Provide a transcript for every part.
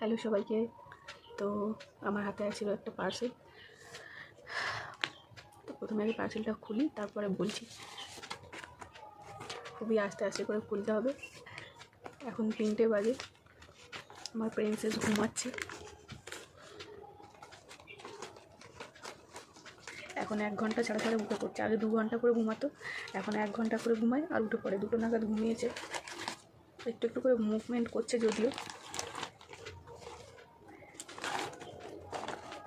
Hello সবাইকে। তো আমার হাতে আছিল একটা পার্সেল তো প্রথমে আগে পার্সেলটা খুলি, তারপরে বলছি। খুবই আস্তে আস্তে করে খুলতে হবে। এখন তিনটে বাজে। আমার প্রিন্সেস ঘুমাচ্ছে। এখন এক ঘণ্টা ছাড়া ছাড়া উঠে পড়ছে। আগে দু ঘণ্টা করে ঘুমাতো, এখন এক ঘণ্টা করে ঘুমায়, আর উঠে পড়ে। দুটো নাগাদ ঘুমিয়েছে। একটু একটু করে মুভমেন্ট করছে যদিও।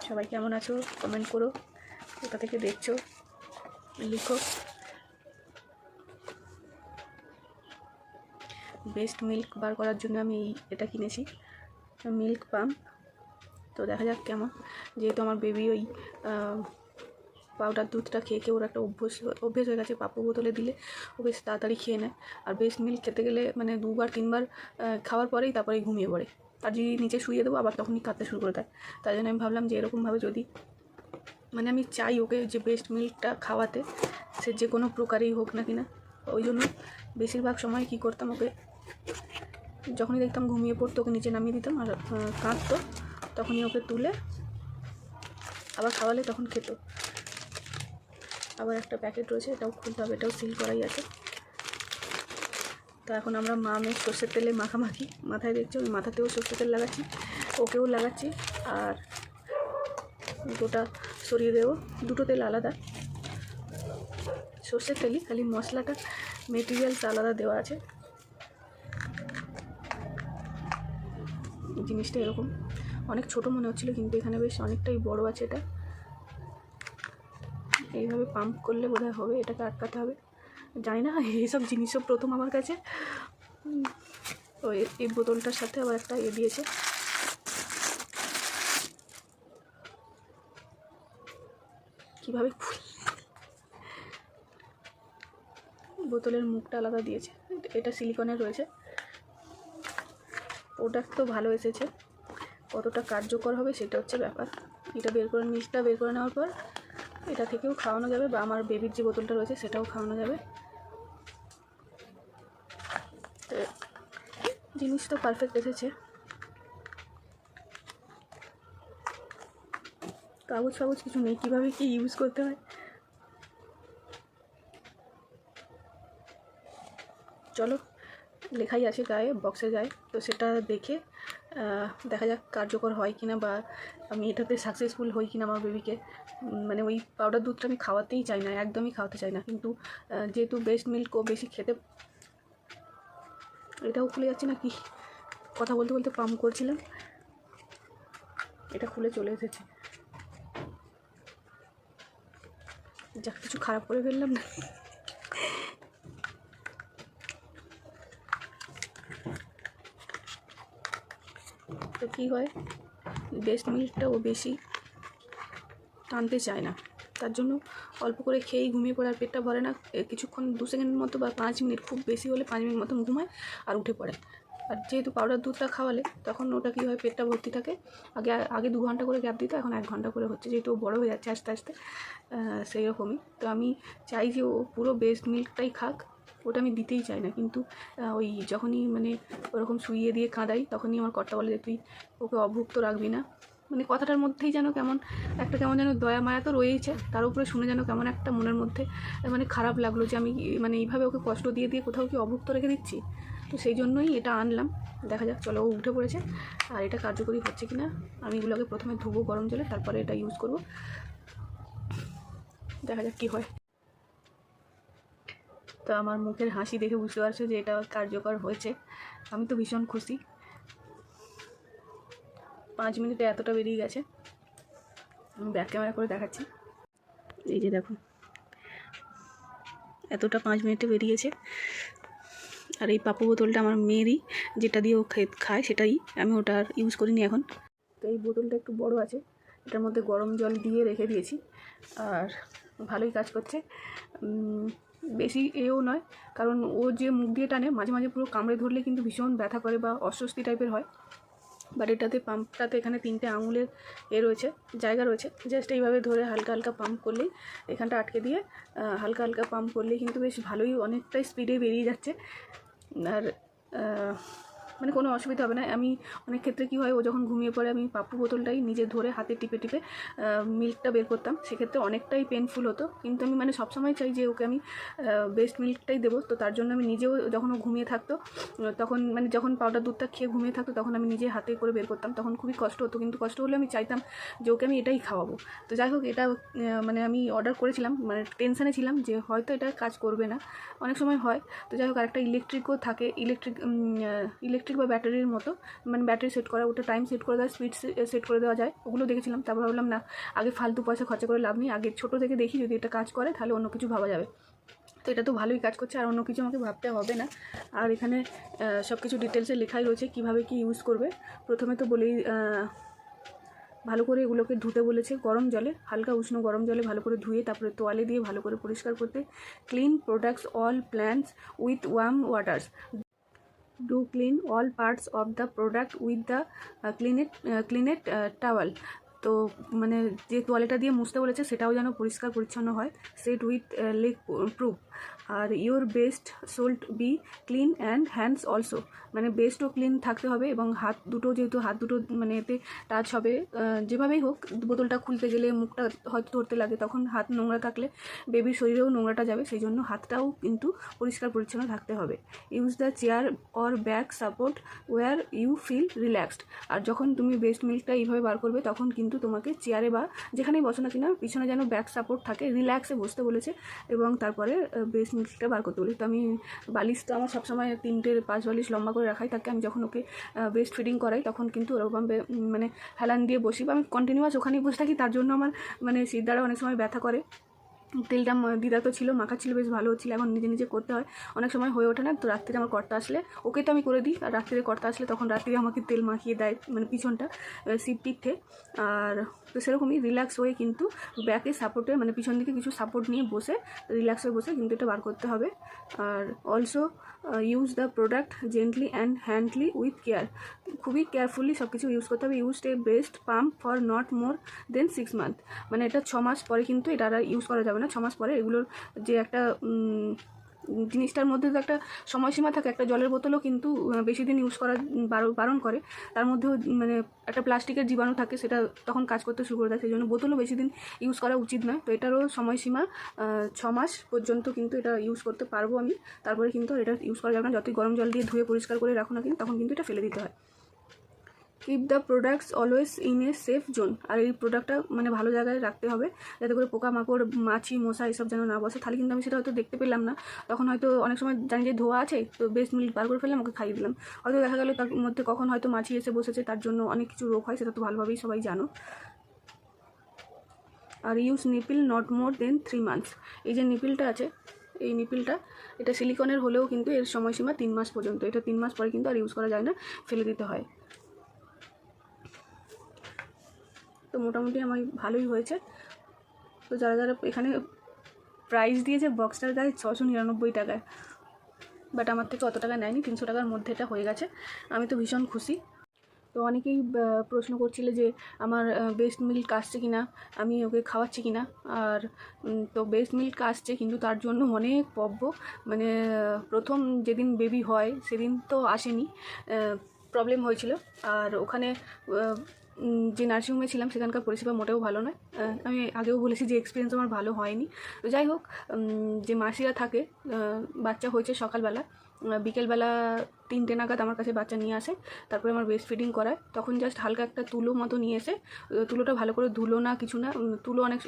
সবাই কেমন আছো? কমেন্ট করো। কোথা থেকে দেখছ? লিখো। বেস্ট মিল্ক বার করার জন্য আমি এটা কিনেছি। মিল্ক পাম্প তো দেখা যাক কেমন। যেহেতু আমার বেবি ওই পাউডার দুধটা খেয়ে খেয়ে ওর একটা অভ্যাস অভ্যেস হয়ে গেছে পাপু বোতলে দিলে। ও বেশ তাড়াতাড়ি খেয়ে নেয়। আর বেস্ট মিল্ক খেতে গেলে মানে দুবার, তিনবার খাওয়ার পরেই তারপরে ঘুমিয়ে পড়ে। আর যদি নিচে শুয়ে দেবো, আবার তখনই কাঁদতে শুরু করে দেয়। তাই জন্য আমি ভাবলাম যে এরকমভাবে যদি মানে আমি চাই ওকে যে বেস্ট মিল্কটা খাওয়াতে, সে যে কোনো প্রকারেই হোক না কিনা। ওই জন্য বেশিরভাগ সময় কী করতাম ওকে, যখনই দেখতাম ঘুমিয়ে পড়তো, ওকে নিচে নামিয়ে দিতাম আর কাঁদতো, তখনই ওকে তুলে আবার খাওয়ালে তখন খেত। আবার একটা প্যাকেট রয়েছে, এটাও খুলতে হবে, এটাও সিল করাই আছে। তো এখন আমরা মা মেয়ে সর্ষের তেলে মাখামাখি। মাথায় দেখছি ওই মাথাতেও সর্ষের তেল লাগাচ্ছি, ওকেও লাগাচ্ছি, আর গোটা সরিয়ে দেবো। দুটো তেল আলাদা। সর্ষের তেলই, খালি মশলাটা মেটেরিয়ালস আলাদা দেওয়া আছে। জিনিসটা এরকম। অনেক ছোট মনে হচ্ছিল, কিন্তু এখানে বেশ অনেকটাই বড় আছে এটা। এইভাবে পাম্প করলে বোধহয় হবে, এটাকে আটকাতে হবে। জানি না, এইসব জিনিসও প্রথম আমার কাছে। তো এই বোতলটার সাথে আবার একটা এ দিয়েছে। কীভাবে বোতলের মুখটা আলাদা দিয়েছে। এটা সিলিকনের রয়েছে। প্রোডাক্ট তো ভালো এসেছে। কতটা কার্যকর হবে সেটা হচ্ছে ব্যাপার। এটা বের করে মিল্কটা বের করে নেওয়ার পর এটা থেকেও খাওয়ানো যাবে বা আমার বেবির যে বোতলটা রয়েছে সেটাও খাওয়ানো যাবে। জিনিস তো পারফেক্ট এসেছে। কাগজ ফাগজ কিছু নেই, কীভাবে কি ইউজ করতে হয়? চলো, লেখাই আছে গায়ে বক্সে গায়ে। তো সেটা দেখে দেখা যাক কার্যকর হয় কিনা বা আমি এটাতে সাকসেসফুল হই কিনা আমার বেবিকে মানে ওই পাউডার দুধটা আমি খাওয়াতেই চাই না, একদমই খাওয়াতে চাই না। কিন্তু যেহেতু বেস্ট মিল্ক ও বেশি খেতে এটাও খুলে যাচ্ছে নাকি? কথা বলতে বলতে পাম্প করছিলাম। এটা খুলে চলে এসেছে। যাক, কিছু খারাপ করে ফেললাম না। তো কী হয়? বেস্ট মিল্কটা ও বেশি টানতে চায় না। তার জন্য অল্প করে খেয়েই ঘুমিয়ে পড়ে আর পেটটা ভরে না। কিছুক্ষণ দু সেকেন্ড মতো বা পাঁচ মিনিট খুব বেশি হলে পাঁচ মিনিট মতো ঘুমায় আর উঠে পড়ে। আর যেহেতু পাউডার দুধটা খাওয়ালে তখন ওটা কী হয় পেটটা ভর্তি থাকে। আগে আগে দু ঘণ্টা করে গ্যাপ দিত, এখন এক ঘণ্টা করে হচ্ছে। যেহেতু ও বড়ো হয়ে যাচ্ছে আস্তে আস্তে সেই রকমই তো আমি চাই যে ও পুরো বেস্ট মিল্কটাই খাক, ওটা আমি দিতেই চাই না। কিন্তু ওই যখনই মানে ওরকম শুইয়ে দিয়ে কাঁদাই, তখনই আমার কর্তা বলে যে, তুই ওকে অভুক্ত রাখবি না। মানে কথাটার মধ্যেই যেন কেমন, একটা কেমন যেন দয়া মায়া তো রয়েইছে, তার উপরে শুনে যেন কেমন একটা মনের মধ্যে মানে খারাপ লাগল যে আমি মানে এইভাবে ওকে কষ্ট দিয়ে দিয়ে কোথাও কি অভুক্ত রেখে দিচ্ছি? তো সেই জন্যই এটা আনলাম। দেখা যাক, চলো ও উঠে পড়েছে। আর এটা কার্যকরী হচ্ছে কি না আমি এগুলোকে প্রথমে ধুবো গরম জলে, তারপরে এটা ইউজ করব। দেখা যাক কী হয়। তো আমার মুখের হাসি দেখে বুঝতে পারছ যে এটা কার্যকর হয়েছে। আমি তো ভীষণ খুশি। পাঁচ মিনিটে এতটা বেরিয়ে গেছে। আমি ব্যাক ক্যামেরা করে দেখাচ্ছি। এই যে দেখো এতটা পাঁচ মিনিটে বেরিয়েছে। আর এই পাপু বোতলটা আমার মেয়েরই, যেটা দিয়ে ও খায় সেটাই আমি ওটা আর ইউজ করিনি এখন। তো এই বোতলটা একটু বড় আছে, এটার মধ্যে গরম জল দিয়ে রেখে দিয়েছি। আর ভালোই কাজ করছে। বেশি এও নয়, কারণ ও যে মুখ দিয়ে টানে, মাঝে মাঝে পুরো কামড়ে ধরলে কিন্তু ভীষণ ব্যথা করে বা অস্বস্তি টাইপের হয়। বাট এটাতে পাম্পটাতে এখানে তিনটে আঙুলের এ রয়েছে, জায়গা রয়েছে। জাস্ট এইভাবে ধরে হালকা হালকা পাম্প করলেই এখানটা আটকে দিয়ে হালকা হালকা পাম্প করলেই কিন্তু বেশ ভালোই অনেকটাই স্পিডে বেরিয়ে যাচ্ছে। আর মানে কোনো অসুবিধা হবে না। আমি অনেক ক্ষেত্রে কী হয়, ও যখন ঘুমিয়ে পড়ে, আমি পাপ্পু বোতলটাই নিজে ধরে হাতে টিপে টিপে মিল্কটা বের করতাম। সেক্ষেত্রে অনেকটাই পেনফুল হতো। কিন্তু আমি মানে সবসময় চাই যে, ওকে আমি বেস্ট মিল্কটাই দেবো। তো তার জন্য আমি নিজেও যখন ও ঘুমিয়ে থাকতো, তখন মানে যখন পাউডার দুধটা খেয়ে ঘুমিয়ে থাকতো, তখন আমি নিজে হাতে করে বের করতাম। তখন খুবই কষ্ট হতো। কিন্তু কষ্ট হলে আমি চাইতাম যে, ওকে আমি এটাই খাওয়াবো। তো যাই হোক, এটা মানে আমি অর্ডার করেছিলাম। মানে টেনশানে ছিলাম যে, হয়তো এটা কাজ করবে না। অনেক সময় হয়। তো যাই হোক, আরেকটা ইলেকট্রিকও থাকে। ইলেকট্রিক ইলেকট্রিক বা ব্যাটারির মতো মানে ব্যাটারি সেট করা, ওটা টাইম সেট করে দেওয়া স্পিড সেট করে দেওয়া যায়। ওগুলো দেখেছিলাম, তারপর ভাবলাম, না, আগে ফালতু পয়সা খরচা করে লাভ নেই, আগে ছোটো থেকে দেখি যদি এটা কাজ করে, তাহলে অন্য কিছু ভাবা যাবে। তো এটা তো ভালোই কাজ করছে, আর অন্য কিছু আমাকে ভাবতে হবে না। আর এখানে সব কিছু ডিটেলসে লেখাই রয়েছে, কীভাবে কি ইউজ করবে। প্রথমে তো বলেই ভালো করে এগুলোকে ধুতে বলেছে গরম জলে, হালকা উষ্ণ গরম জলে ভালো করে ধুয়ে, তারপরে তোয়ালে দিয়ে ভালো করে পরিষ্কার করতে। Clean products all plants with warm waters do clean all parts of the product with the clean clean towel তো মানে যে তোয়ালেটা দিয়ে মুছতে বলেছে, সেটাও যেন পরিষ্কার পরিচ্ছন্ন হয় set with leak proof R your breast should be clean and hands also মানে বেস্টও ক্লিন থাকতে হবে এবং হাত দুটো যেহেতু হাত দুটো মানে এতে টাচ হবে যেভাবেই হোক বোতলটা খুলতে গেলে মুখটা হয়তো ধরতে লাগে, তখন হাত নোংরা থাকলে বেবির শরীরেও নোংরাটা যাবে সেই জন্য হাতটাও কিন্তু পরিষ্কার পরিচ্ছন্ন থাকতে হবে। Use the chair or back support where you feel relaxed আর যখন তুমি বেস্ট মিল্কটা এইভাবে বার করবে, তখন কিন্তু তোমাকে চেয়ারে বা যেখানেই বসো না কিনা, পিছনে যেন ব্যাক সাপোর্ট থাকে রিল্যাক্সে বসতে বলেছে এবং তারপরে বেস্ট মিল্কটা বার করতে বলি। তো আমি বালিশটা আমার সবসময় তিনটে পাঁচ বালিশ লম্বা করে রাখাই তাকে আমি যখন ওকে বেস্ট ফিডিং করাই তখন কিন্তু ওরকম মানে হেলান দিয়ে বসি বা আমি কন্টিনিউয়াস ওখানেই বসে থাকি। তার জন্য আমার মানে সিদ্ধারা অনেক সময় ব্যথা করে। তেলটা দিদা তো ছিল, মাখা ছিল, বেশ ভালো হচ্ছিল এখন নিজে নিজে করতে হয়। অনেক সময় হয়ে ওঠে না, তো রাত্রিতে আমার কর্তা আসলে, ওকে তো আমি করে দিই, আর রাত্রিতে কর্তা আসলে তখন রাত্রিতে আমাকে তেল মাখিয়ে দেয় মানে পিছনটা সিট পিঠে। আর তো সেরকমই রিল্যাক্স হয়ে কিন্তু ব্যাকে সাপোর্টে মানে পিছন দিকে কিছু সাপোর্ট নিয়ে বসে রিল্যাক্স হয়ে বসে কিন্তু এটা বার করতে হবে। আর also use the product gently and handle with care খুবই কেয়ারফুলি সব কিছু ইউজ করতে হবে। Use a breast pump for not more than six month মানে এটা ছ মাস পরে কিন্তু এটা আর ইউজ করা যাবে না। ছ মাস পরে এগুলোর যে একটা জিনিসটার মধ্যে তো একটা সময়সীমা থাকে, একটা জলের বোতলও কিন্তু বেশি দিন ইউজ করা বারণ করে। তার মধ্যেও মানে একটা প্লাস্টিকের জীবাণু থাকে, সেটা তখন কাজ করতে শুরু করে দেয়। সেই জন্য বোতলও বেশি দিন ইউজ করা উচিত নয়। তো এটারও সময়সীমা ছ মাস পর্যন্ত কিন্তু এটা ইউজ করতে পারব আমি। তারপরে কিন্তু এটা ইউজ করা যাবে না। যতই গরম জল দিয়ে ধুয়ে পরিষ্কার করে রাখো না কিন্তু তখন কিন্তু এটা ফেলে দিতে হয়। Keep the products always in a safe zone আর এই প্রোডাক্টটা মানে ভালো জায়গায় রাখতে হবে, যাতে করে পোকামাকড়, মাছি, মশা এসব যেন না বসে। তাহলে কিন্তু আমি সেটা হয়তো দেখতে পেলাম না। তখন হয়তো অনেক সময় জানি যে ধোয়া আছে, তো বেস্ট মিল্ক বার করে ফেললাম, ওকে খাইয়ে দিলাম। হয়তো দেখা গেলো তার মধ্যে কখন হয়তো মাছি এসে বসেছে, তার জন্য অনেক কিছু রোগ হয়, সেটা তো ভালোভাবেই সবাই জানো। আর use nipple not more than three months এই যে নিপিলটা আছে, এই নিপিলটা এটা সিলিকনের হলেও কিন্তু এর সময়সীমা তিন মাস পর্যন্ত। এটা তিন মাস পরে কিন্তু আর ইউজ করা যায় না, ফেলে দিতে হয়। তো মোটামুটি আমার ভালোই হয়েছে। তো যারা যারা এখানে প্রাইস দিয়েছে বক্সটার গায়ে ছশো নিরানব্বই টাকায়। বাট আমার থেকে অত টাকা নেয়নি, তিনশো টাকার মধ্যে এটা হয়ে গেছে। আমি তো ভীষণ খুশি। তো অনেকেই প্রশ্ন করছিলে যে আমার বেস্ট মিল্ক আসছে কি না আমি ওকে খাওয়াচ্ছি কি না আর তো বেস্ট মিল্ক আসছে কিন্তু তার জন্য অনেক পব্য। মানে প্রথম যেদিন বেবি হয়, সেদিন তো আসেনি। প্রবলেম হয়েছিল। আর ওখানে যে নার্সিংহোমে ছিলাম, সেখানকার পরিষেবা মোটেও ভালো নয়। আমি আগেও বলেছি যে এক্সপিরিয়েন্স আমার ভালো হয়নি। তো যাই হোক যে মাসিরা থাকে বাচ্চা হয়েছে সকালবেলা বিকেলবেলা তিনটে নাগাদ আমার কাছে বাচ্চা নিয়ে আসে, তারপরে আমার বেস্ট ফিডিং করায়। তখন জাস্ট হালকা একটা তুলো মতো নিয়ে এসে তুলোটা ভালো করে ধুলো না, কিছু না তুলো অনেক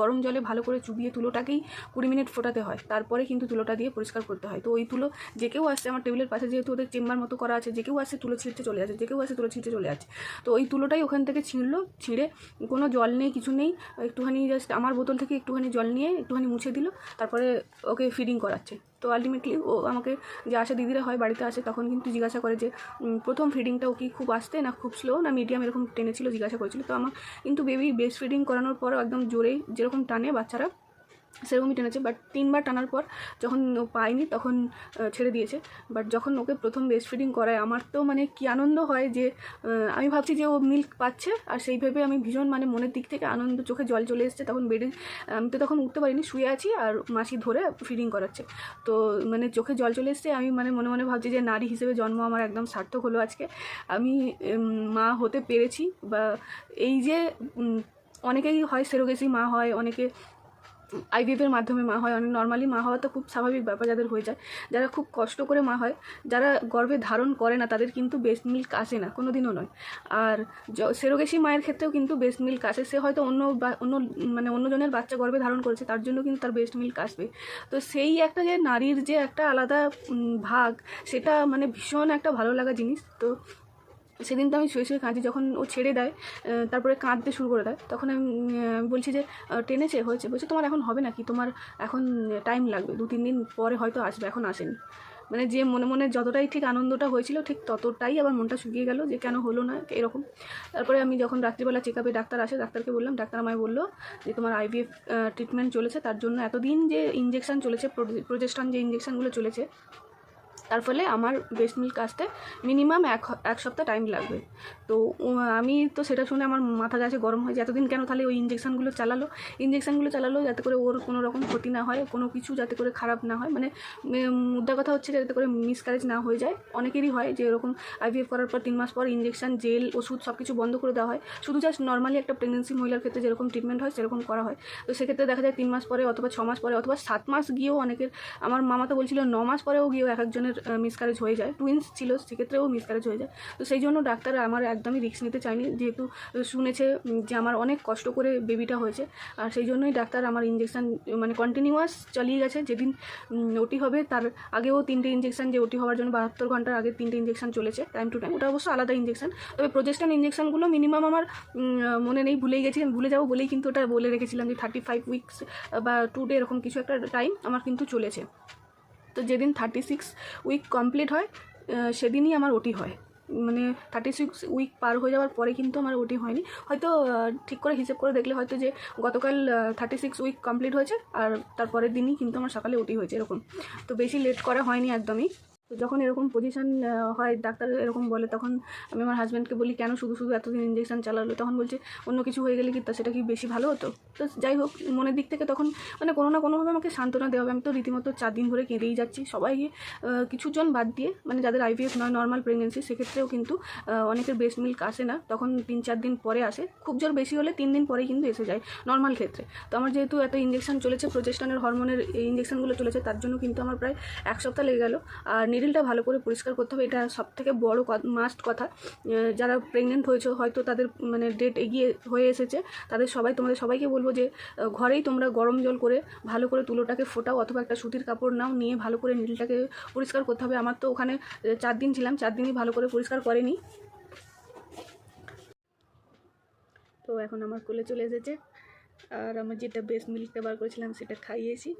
গরম জলে ভালো করে চুবিয়ে তুলোটাকেই কুড়ি মিনিট ফোটাতে হয়। তারপরে কিন্তু তুলোটা দিয়ে পরিষ্কার করতে হয়। তো ওই তুলো যে কেউ আসছে, আমার টেবিলের পাশে যেহেতু ওদের চেম্বার মতো করা আছে, যে কেউ আসছে তুলো ছিঁড়তে চলে যাচ্ছে, যে কেউ আসছে তুলো ছিঁড়তে চলে যাচ্ছে। তো ওই তুলোটাই ওখান থেকে ছিঁড়লো, ছিঁড়ে কোনো জল নেই, কিছু নেই, একটুখানি জাস্ট আমার বোতল থেকে একটুখানি জল নিয়ে একটুখানি মুছে দিল, তারপরে ওকে ফিডিং করাচ্ছে। তো আলটিমেটলি ও আমাকে যে আসে দিদিরা হয় বাড়িতে আসে তখন কিন্তু জিজ্ঞাসা করে যে প্রথম ফিডিংটা ও কি খুব আসতে না খুব স্লো না মিডিয়াম এরকম টেনেছিল জিজ্ঞাসা করেছিল। তো আমার কিন্তু বেবি বেস্ট ফিডিং করানোর পরও একদম জোরেই যেরকম টানে বাচ্চারা সেরকমই টেনেছে বাট তিনবার টানার পর যখন ও পায়নি তখন ছেড়ে দিয়েছে। বাট যখন ওকে প্রথম ব্রেস্ট ফিডিং করায়, আমার তো মানে কি আনন্দ হয় যে আমি ভাবছি যে ও মিল্ক পাচ্ছে, আর সেই ভেবে আমি ভীষণ মানে মনের দিক থেকে আনন্দ, চোখে জল চলে এসছে, তখন বেডে, আমি তো তখন উঠতে পারিনি, শুয়ে আছি, আর মাসি ধরে ফিডিং করাচ্ছে। তো মানে চোখে জল চলে এসছে, আমি মানে মনে মনে ভাবছি যে নারী হিসেবে জন্ম আমার একদম সার্থক হলো আজকে। আমি মা হতে পেরেছি, বা এই যে অনেকেই হয় সেরোগেসি মা হয়, অনেকে আইভিএফের মাধ্যমে মা হয়। অনেক নর্মালি মা হওয়া তো খুব স্বাভাবিক ব্যাপার যাদের হয়ে যায়। যারা খুব কষ্ট করে মা হয়, যারা গর্ভে ধারণ করে না, তাদের কিন্তু বেস্ট মিল্ক আসে না কোনো দিনও নয়। আর সেরোগেসি মায়ের ক্ষেত্রেও কিন্তু বেস্ট মিল্ক আসে। সে হয়তো অন্য বা- অন্য মানে অন্যজনের বাচ্চা গর্ভে ধারণ করেছে, তার জন্য কিন্তু তার বেস্ট মিল্ক আসবে। তো সেই একটা যে নারীর যে একটা আলাদা ভাগ, সেটা মানে ভীষণ একটা ভালো লাগা জিনিস। তো সেদিন তো আমি শুয়ে শুয়ে কাঁদি, যখন ও ছেড়ে দেয় তারপরে কাঁদতে শুরু করে দেয়, তখন আমি বলছি যে টেনেছে, হয়েছে। বলছে, তোমার এখন হবে নাকি? তোমার এখন টাইম লাগবে। দু, তিন দিন পরে হয়তো আসবে, এখন আসেনি। মানে যে মনে মনে যতটাই ঠিক আনন্দটা হয়েছিল, ঠিক ততটাই আবার মনটা শুকিয়ে গেল যে, কেন হলো না? এরকম। তারপরে আমি যখন রাত্রিবেলা চেক আপে ডাক্তার আসে, ডাক্তারকে বললাম, ডাক্তার আমায় বলল যে, তোমার আইভিএফ ট্রিটমেন্ট চলেছে, তার জন্য এতদিন যে ইঞ্জেকশন চলেছে প্রোজেস্টন যে ইঞ্জেকশনগুলো চলেছে তার ফলে আমার বেস্ট মিল্ক আসতে মিনিমাম এক এক সপ্তাহ টাইম লাগবে। তো আমি তো সেটা শুনে আমার মাথা গাছে গরম হয় যে এতদিন কেন তাহলে ওই ইঞ্জেকশানগুলো চালালো? ইঞ্জেকশনগুলো চালালো যাতে করে ওর কোনো রকম ক্ষতি না হয়, কোনো কিছু যাতে করে খারাপ না হয়। মানে মুদ্রা কথা হচ্ছে যাতে করে মিসক্যারেজ না হয়ে যায়। অনেকেরই হয় যে এরকম আইভিএফ করার পর তিন মাস পর ইঞ্জেকশন জেল ওষুধ সব কিছু বন্ধ করে দেওয়া হয়। শুধু জাস্ট নর্মালি একটা প্রেগনেন্সি মহিলার ক্ষেত্রে যেরকম ট্রিটমেন্ট হয়, সেরকম করা হয়। তো সেক্ষেত্রে দেখা যায় তিন মাস পরে অথবা ছ মাস পরে অথবা সাত মাস গিয়েও অনেকের, আমার মামা তো বলছিল ন মাস পরেও গিয়েও এক একজনের মিসক্যারেজ হয়ে যায়। টুইন্স ছিল, সেক্ষেত্রেও মিসক্যারেজ হয়ে যায়। তো সেই জন্য ডাক্তার আমার একদমই রিস্ক নিতে চায়নি। যেহেতু শুনেছে যে আমার অনেক কষ্ট করে বেবিটা হয়েছে। আর সেই জন্যই ডাক্তার আমার ইঞ্জেকশন মানে কন্টিনিউয়াস চালিয়ে গেছে। যেদিন ওটি হবে, তার আগেও তিনটে ইঞ্জেকশন যে ওটি হওয়ার জন্য বাহাত্তর ঘণ্টার আগে তিনটে ইঞ্জেকশন চলেছে টাইম টু টাইম ওটা অবশ্য আলাদা ইঞ্জেকশন তবে প্রজেস্টন ইঞ্জেকশনগুলো মিনিমাম আমার মনে নেই, ভুলেই গেছি। ভুলে যাব বলেই কিন্তু ওটা বলে রেখেছিলাম যে থার্টি ফাইভ উইকস বা টু ডে এরকম কিছু একটা টাইম আমার কিন্তু চলেছে। তো যেদিন থার্টি সিক্স উইক কমপ্লিট হয় সেদিনই আমার ওটি হয়। মানে থার্টি সিক্স উইক পার হয়ে যাওয়ার পরে কিন্তু আমার ওটি হয়নি। হয়তো ঠিক করে হিসেব করে দেখলে হয়তো যে গতকাল থার্টি সিক্স উইক কমপ্লিট হয়েছে, আর তারপরের দিনই কিন্তু আমার সকালে ওটি হয়েছে, এরকম। তো বেশি লেট করা হয়নি একদমই। তো যখন এরকম পজিশন হয়, ডাক্তার এরকম বলে, তখন আমি আমার হাজব্যান্ডকে বলি, কেন শুধু শুধু এতদিন ইঞ্জেকশন চালালো? তখন বলছে, অন্য কিছু হয়ে গেলে কি তা, সেটা কি বেশি ভালো হতো? তো যাই হোক, মনের দিক থেকে তখন মানে কোনো না কোনোভাবে আমাকে সান্ত্বনা দেওয়া হবে। আমি তো রীতিমতো চার দিন ধরে কেঁদেই যাচ্ছি। সবাই কিছুজন বাদ দিয়ে মানে যাদের আইভিএফ নয় নর্মাল প্রেগনেন্সি সেক্ষেত্রেও কিন্তু অনেকের ব্রেস্ট মিল্ক আসে না। তখন তিন চার দিন পরে আসে। খুব জোর বেশি হলে তিন দিন পরেই কিন্তু এসে যায় নর্মাল ক্ষেত্রে। তো আমার যেহেতু এত ইঞ্জেকশন চলেছে প্রচেস্টনের হরমোনের ইঞ্জেকশনগুলো চলেছে, তার জন্য কিন্তু আমার প্রায় এক সপ্তাহ লেগে গেল। আর নিডিলটা ভালো করে পরিষ্কার করতে হবে, এটা সব থেকে বড় মাস্ট কথা। যারা প্রেগনেন্ট হয়েছে, হয়তো তাদের মানে ডেট এগিয়ে হয়ে এসেছে, তাদের সবাই, তোমাদের সবাইকে বলব যে ঘরেই তোমরা গরম জল করে ভালো করে তুলোটাকে ফোটাও, অথবা একটা সুতির কাপড় নাও, নিয়ে ভালো করে নিডিলটাকে পরিষ্কার করতে হবে। আমার তো ওখানে চার দিন ছিলাম, চার দিনই ভালো করে পরিষ্কার করেনি। তো এখন আমার কোলে চলে এসেছে, আর আমার যেটা বেস্ট মিল্কটা বার করেছিলাম, সেটা খাইয়েছি।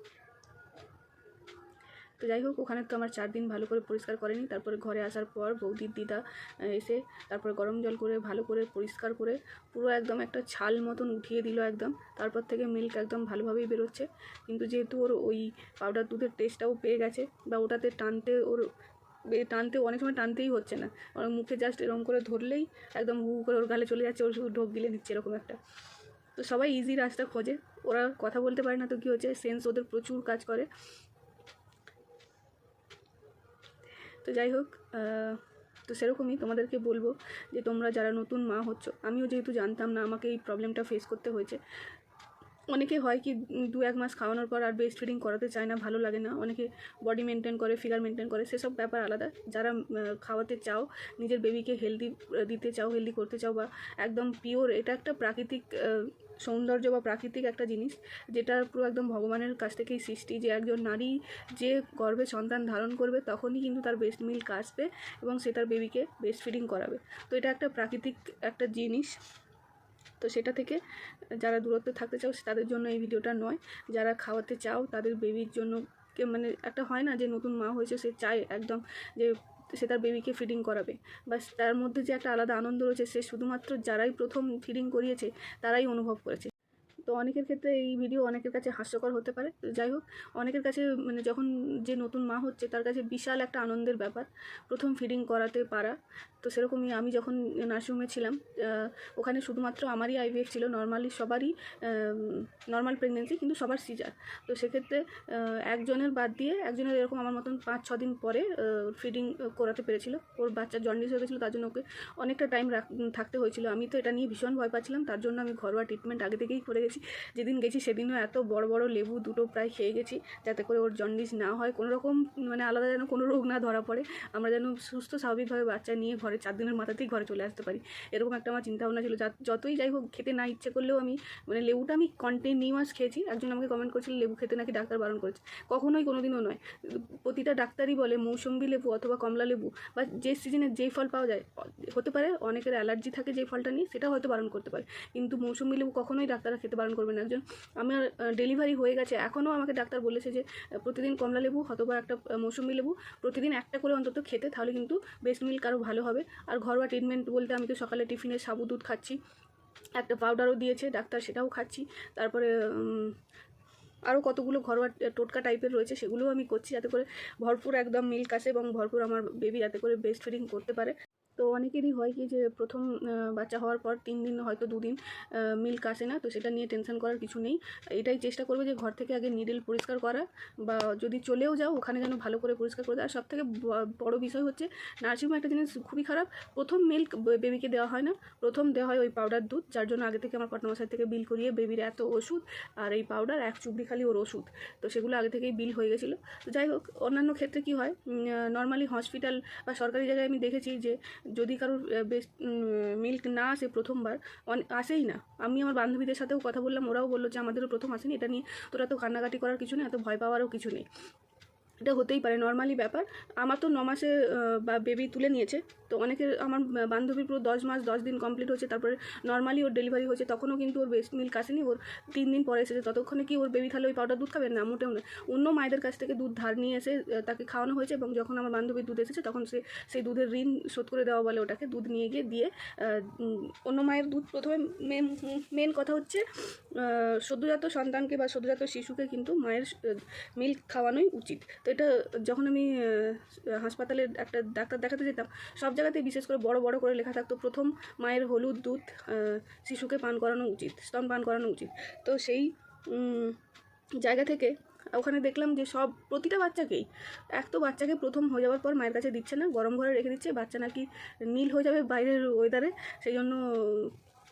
তো যাই হোক, ওখানে তো আমার চার দিন ভালো করে পরিষ্কার করেনি। তারপরে ঘরে আসার পর বৌদির দিদা এসে তারপরে গরম জল করে ভালো করে পরিষ্কার করে পুরো একদম একটা ছাল মতন উঠিয়ে দিল একদম। তারপর থেকে মিল্ক একদম ভালোভাবেই বেরোচ্ছে। কিন্তু যেহেতু ওর ওই পাউডার দুধের টেস্টটাও পেয়ে গেছে বা ওটাতে টানতে ওর টানতে অনেক সময় টানতেই হচ্ছে না। ওর মুখে জাস্ট এরকম করে ধরলেই একদম হু করে ওর গালে চলে যাচ্ছে, ওর শুধু ঢোক গিলে নিচ্ছে এরকম একটা। তো সবাই ইজি রাস্তা খোঁজে। ওরা কথা বলতে পারে না তো কী হচ্ছে? সেন্স ওদের প্রচুর কাজ করে। তো যাই হোক তো সেরকমই তোমাদেরকে বলব যে তোমরা যারা নতুন মা হচ্ছ, আমিও যেহেতু জানতাম না আমাকে এই প্রবলেমটা ফেস করতে হয়েছে। অনেকে হয় কি দু এক মাস খাওয়ানোর পর আর ব্রেস্ট ফিডিং করাতে চায় না, ভালো লাগে না। অনেকে বডি মেনটেন করে ফিগার মেনটেন করে, সেসব ব্যাপার আলাদা। যারা খাওয়াতে চাও, নিজের বেবিকে হেলদি দিতে চাও হেলদি করতে চাও বা একদম পিওর এটা একটা প্রাকৃতিক সৌন্দর্য বা প্রাকৃতিক একটা জিনিস, যেটা পুরো একদম ভগবানের কাছ থেকেই সৃষ্টি। যে একজন নারী যে গর্ভে সন্তান ধারণ করবে, তখনই কিন্তু তার বেস্ট মিল্ক আসবে এবং সে তার বেবিকে বেস্ট ফিডিং করাবে। তো এটা একটা প্রাকৃতিক একটা জিনিস। তো সেটা থেকে যারা দূরত্বে থাকতে চাও, তাদের জন্য এই ভিডিওটা নয়। যারা খাওয়াতে চাও, তাদের বেবির জন্য মানে একটা হয় না যে নতুন মা হয়েছে, সে চায় একদম যে সে তার বেবিকে ফিডিং করাবে। বা তার মধ্যে যে একটা আলাদা আনন্দ রয়েছে, সে শুধুমাত্র যারাই প্রথম ফিডিং করিয়েছে, তারাই অনুভব করেছে। তো অনেকের ক্ষেত্রে এই ভিডিও অনেকের কাছে হাস্যকর হতে পারে। যাই হোক, অনেকের কাছে মানে যখন যে নতুন মা হচ্ছে, তার কাছে বিশাল একটা আনন্দের ব্যাপার। প্রথম ফিডিং করাতে পারা। তো সেরকমই আমি যখন নার্সিংহোমে ছিলাম ওখানে শুধুমাত্র আমারই আইভিএফ ছিল নর্মালি সবারই নর্মাল প্রেগনেন্সি কিন্তু সবার সিজার তো সেক্ষেত্রে একজনের বাদ দিয়ে একজনের এরকম আমার মতন পাঁচ, ছ দিন পরে ফিডিং করাতে পেরেছিল। ওর বাচ্চা জন্ডিস হয়ে গেছিল, তার জন্য ওকে অনেকটা টাইম থাকতে হয়েছিল। আমি তো এটা নিয়ে ভীষণ ভয় পাচ্ছিলাম, তার জন্য আমি ঘরোয়া ট্রিটমেন্ট আগে থেকেই করে গেছি। যেদিন গেছি সেদিনও এত বড় বড় লেবু দুটো প্রায় খেয়ে গেছি, যাতে করে ওর জন্ডিস না হয়। কোনো রকম মানে আলাদা যেন কোনো রোগ না ধরা পড়ে। আমরা যেন সুস্থ স্বাভাবিকভাবে বাচ্চা নিয়ে ঘরে চার দিনের মাথাতেই ঘরে চলে আসতে পারি। এরকম একটা আমার চিন্তাভাবনা ছিল। যা- যতই যাই হোক খেতে না ইচ্ছে করলেও আমি মানে লেবুটা আমি কন্টিনিউয়াস খেয়েছি। একজন আমাকে কমেন্ট করেছিল, লেবু খেতে নাকি ডাক্তার বারণ করেছে? কখনোই কোনোদিনও নয়। প্রতিটা ডাক্তারই বলে মৌসম্বি লেবু অথবা কমলা লেবু বা যে সিজনে যেই ফল পাওয়া যায়, হতে পারে অনেকের অ্যালার্জি থাকে যেই ফলটা নিয়ে সেটা হয়তো বারণ করতে পারে। কিন্তু মৌসুমি লেবু কখনোই ডাক্তাররা খেতে বারণ করবেন একজন আমার ডেলিভারি হয়ে গেছে। এখনও আমাকে ডাক্তার বলেছে যে প্রতিদিন কমলা লেবু অথবা একটা মৌসুমি লেবু প্রতিদিন একটা করে অন্তত খেতে, তাহলে কিন্তু বেস্ট মিল্ক আরও ভালো হবে। আর ঘরোয়া ট্রিটমেন্ট বলতে আমি তো সকালে টিফিনে সাবু, দুধ খাচ্ছি। একটা পাউডারও দিয়েছে, ডাক্তার সেটাও খাচ্ছি। তারপরে আরও কতগুলো ঘরোয়া টোটকা টাইপের রয়েছে, সেগুলোও আমি করছি যাতে করে ভরপুর একদম মিল্ক আসে এবং ভরপুর আমার বেবি যাতে করে বেস্ট ফিডিং করতে পারে। তো অনেকেরই হয় কি যে প্রথম বাচ্চা হওয়ার পর তিন দিন হয়তো দুদিন মিল্ক আসে না, তো সেটা নিয়ে টেনশন করার কিছু নেই। এটাই চেষ্টা করবে যে ঘর থেকে আগে নিডল পরিষ্কার করা বা যদি চলেও যাও, ওখানে যেন ভালো করে পরিষ্কার করে দেয়। আর সবথেকে বড় বিষয় হচ্ছে, নার্সিংহোমে একটা জিনিস খুবই খারাপ, প্রথম মিল্ক বেবিকে দেওয়া হয় না। প্রথম দেওয়া হয় ওই পাউডার দুধ, যার জন্য আগে থেকে আমার পাটনামশাই থেকে বিল করিয়ে বেবির এত ওষুধ আর এই পাউডার এক চুবড়ি খালি ওর ওষুধ। তো সেগুলো আগে থেকেই বিল হয়ে গেছিল। তো যাই হোক, অন্যান্য ক্ষেত্রে কী হয়? নর্মালি হসপিটাল বা সরকারি জায়গায় আমি দেখেছি যে যদি কারোর বেস্ট মিল্ক না আসে প্রথমবার আসেই না। আমি আমার বান্ধবীদের সাথেও কথা বললাম, ওরাও বলল যে, আমাদেরও প্রথম আসেনি, এটা নিয়ে তোরা তো কান্নাকাটি করার কিছু নেই, এত ভয় পাওয়ারও কিছু নেই। এটা হতেই পারে নর্মালি ব্যাপার। আমার তো ন মাসে বা বেবি তুলে নিয়েছে, তো অনেকের, আমার বান্ধবীর পুরো দশ মাস, দশ দিন কমপ্লিট হয়েছে, তারপরে নর্মালি ওর ডেলিভারি হয়েছে, তখনও কিন্তু ওর বেস্ট মিল্ক আসেনি, ওর তিন দিন পরে এসেছে, ততক্ষণে কি ওর বেবি তাহলে ওই পাউডার দুধ খাবে? না, মোটেও না। অন্য মায়েদের কাছ থেকে দুধ ধার নিয়ে এসে তাকে খাওয়ানো হয়েছে এবং যখন আমার বান্ধবীর দুধ এসেছে, তখন সে, সেই দুধের ঋণ শোধ করে দেওয়া বলে ওটাকে দুধ নিয়ে গিয়ে দিয়ে অন্য মায়ের দুধ প্রথমে মেন কথা হচ্ছে সদ্যজাত সন্তানকে বা সদ্যজাত শিশুকে কিন্তু মায়ের মিল্ক খাওয়ানোই উচিত। তো এটা যখন আমি হাসপাতালে একটা ডাক্তার দেখাতে যেতাম, সব জায়গাতেই বিশেষ করে বড় বড় করে লেখা থাকতো, প্রথম মায়ের হলুদ দুধ শিশুকে পান করানো উচিত, স্তন পান করানো উচিত। তো সেই জায়গা থেকে ওখানে দেখলাম যে সব, প্রতিটা বাচ্চাকেই, এক তো বাচ্চাকে প্রথম হয়ে যাওয়ার পর মায়ের কাছে দিচ্ছে না, গরম ঘরে রেখে দিচ্ছে, বাচ্চা নাকি নীল হয়ে যাবে বাইরের ওয়েদারে সেই জন্য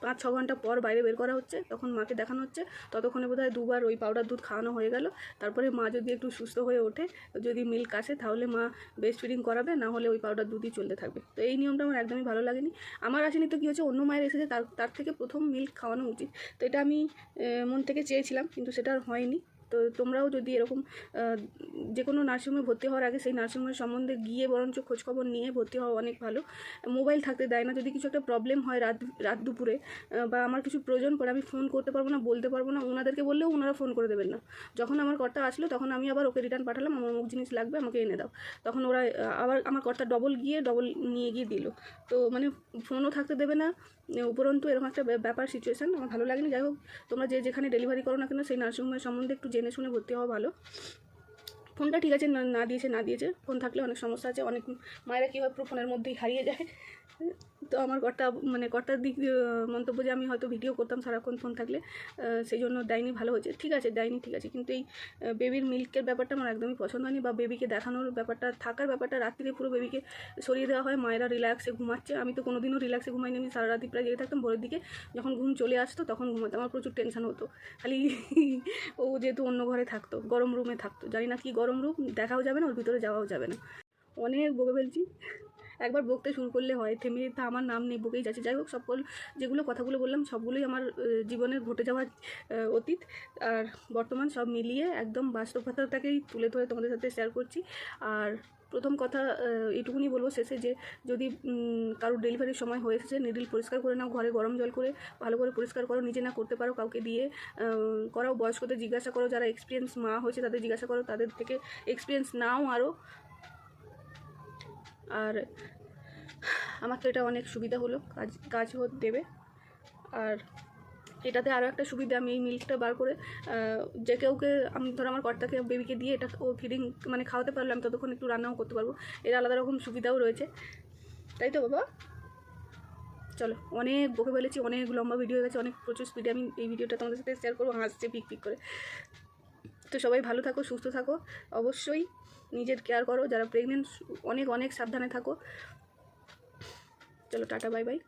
পাঁচ ছ ঘণ্টা পর বাইরে বের করা হচ্ছে, তখন মাকে দেখানো হচ্ছে। ততক্ষণে বোধহয় দুবার ওই পাউডার দুধ খাওয়ানো হয়ে গেল। তারপরে মা যদি একটু সুস্থ হয়ে ওঠে, যদি মিল্ক আসে, তাহলে মা বেস্ট ফিডিং করাবে, না হলে ওই পাউডার দুধই চলতে থাকবে। তো এই নিয়মটা আমার একদমই ভালো লাগেনি। আমার আসেনি তো কী হচ্ছে অন্য মায়ের এসেছে, তার তার থেকে প্রথম মিল্ক খাওয়ানো উচিত। তো এটা আমি মন থেকে চেয়েছিলাম, কিন্তু সেটা আর হয়নি। তো তোমরাও যদি এরকম যে কোনো নার্সিংহোমে ভর্তি হওয়ার আগে সেই নার্সিংহোমের সম্বন্ধে গিয়ে বরঞ্চ খোঁজখবর নিয়ে ভর্তি হওয়া অনেক ভালো। মোবাইল থাকতে দেয় না, যদি কিছু একটা প্রবলেম হয় রাত রাত দুপুরে বা আমার কিছু প্রয়োজন পড়ে আমি ফোন করতে পারব না, বলতে পারব না ওনাদেরকে বললেও ওনারা ফোন করে দেবেন না। যখন আমার কর্তা আসলো, তখন আমি আবার ওকে রিটার্ন পাঠালাম, আমার অমুক জিনিস লাগবে, আমাকে এনে দাও। তখন ওরা আবার আমার কর্তা ডবল গিয়ে ডবল নিয়ে গিয়ে দিল। তো মানে ফোনও থাকতে দেবে না উপরন্তু এরকম একটা ব্যাপ- ব্যাপার সিচুয়েশান আমার ভালো লাগেনি। যাই হোক, তোমরা যে যেখানে ডেলিভারি করো না কেন, সেই নার্সিংহোমের সম্বন্ধে একটু জেনে শুনে ভর্তি হওয়া ভালো। ফোনটা ঠিক আছে, না দিয়েছে না দিয়েছে। ফোন থাকলে অনেক সমস্যা আছে, অনেক মায়েরা কীভাবে পুরো ফোনের মধ্যেই হারিয়ে যায়। তো আমার কটা মানে কর্তার দিক মন্তব্য যে আমি হয়তো ভিডিও করতাম সারাক্ষণ ফোন থাকলে সেই জন্য ডাইনি ভালো হয়েছে। ঠিক আছে ডাইনি ঠিক আছে। কিন্তু এই বেবির মিল্কের ব্যাপারটা আমার একদমই পছন্দ হয়নি বা বেবিকে দেখানোর ব্যাপারটা, থাকার ব্যাপারটা রাত্রিরে পুরো বেবিকে সরিয়ে দেওয়া হয়। মায়েরা রিল্যাক্সে ঘুমাচ্ছে। আমি তো কোনোদিনও রিল্যাক্সে ঘুমাইনি। আমি সারা রাতি প্রায় জেগে থাকতাম। ভোরের দিকে যখন ঘুম চলে আসতো, তখন ঘুমাতাম। আমার প্রচুর টেনশন হতো। খালি ও যেহেতু অন্য ঘরে থাকতো, গরম রুমে থাকতো। জানি না কি গরম রুম দেখাও যাবে না, ওর ভিতরে যাওয়াও যাবে না। অনেক বকে ফেলছি। একবার বকতে শুরু করলে হয়। থেমে আমার নাম নেই, বকেই যাচ্ছে। যাই হোক, সকল যেগুলো কথাগুলো বললাম, সবগুলোই আমার জীবনে ঘটে যাওয়া অতীত। আর বর্তমান সব মিলিয়ে একদম বাস্তবতাটাকেই তুলে ধরে তোমাদের সাথে শেয়ার করছি। আর প্রথম কথা এটুকুনি বলব শেষে যে, যদি কারোর ডেলিভারির সময় হয়ে এসেছে নিডিল পরিষ্কার করে নাও, ঘরে গরম জল করে, ভালো করে পরিষ্কার করো, নিজে না করতে পারো কাউকে দিয়ে করাও বয়স্কদের জিজ্ঞাসা করো, যারা এক্সপিরিয়েন্স মা হয়েছে তাদের জিজ্ঞাসা করো, তাদের থেকে এক্সপিরিয়েন্স নাও আরও আর আমার তো এটা অনেক সুবিধা হলো, কাজ কাজ দেবে। আর এটাতে আরও একটা সুবিধা, আমি এই মিল্কটা বার করে যে কেউকে, আমি ধরো আমার কর্তাকে বেবিকে দিয়ে এটা ও ফিডিং মানে খাওয়াতে পারলে, আমি ততক্ষণ একটু রান্নাও করতে পারব। এর আলাদা রকম সুবিধাও রয়েছে। তাই তো বাবা? চলো, অনেক বকে বলেছি অনেক লম্বা ভিডিও হয়ে গেছে, অনেক প্রচুর স্পিডে আমি এই ভিডিওটা তোমাদের সাথে শেয়ার করব, হাসছে পিক পিক করে। তো সবাই ভালো থাকো, সুস্থ থাকো। অবশ্যই নিজের কেয়ার করো যারা প্রেগনেন্ট অনেক অনেক সাবধানে থাকো। চলো টাটা বাই বাই